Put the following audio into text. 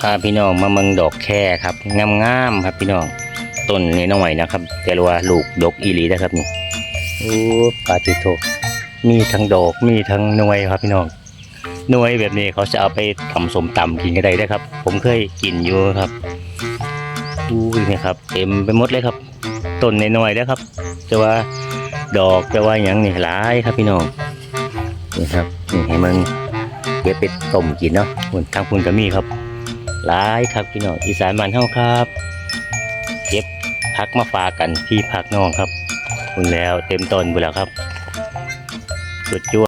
พาพี่น้องมาเมืองดอกแค่ครับงามๆครับพี่น้องต้นนี้น้อยนะครับ แต่ว่าลูกดกอีหลีนะครับนี่โอ้ปาติโทมีทั้งดอกมีทั้งหน่วยครับพี่น้องหน่วยแบบนี้เขาจะเอาไปทำสมตำกินกันได้เด้ครับ ผมเคยกินอยู่ครับอู้ยนี่ครับเต็มไปหมดเลยครับต้นน้อยๆแล้วครับแต่ว่าดอกแต่ว่าอย่างนี่หลายครับพี่น้องนี่ครับนี่ให้มันเก็บไปต้มกินเนาะคุณทางคุณก็มีครับ หลายครับพี่น้องอีสานบ้านเฮาครับเก็บพักมาฝากกันพี่พักน้องครับคุณแล้วเต็มต้นไปแล้วครับสุดจว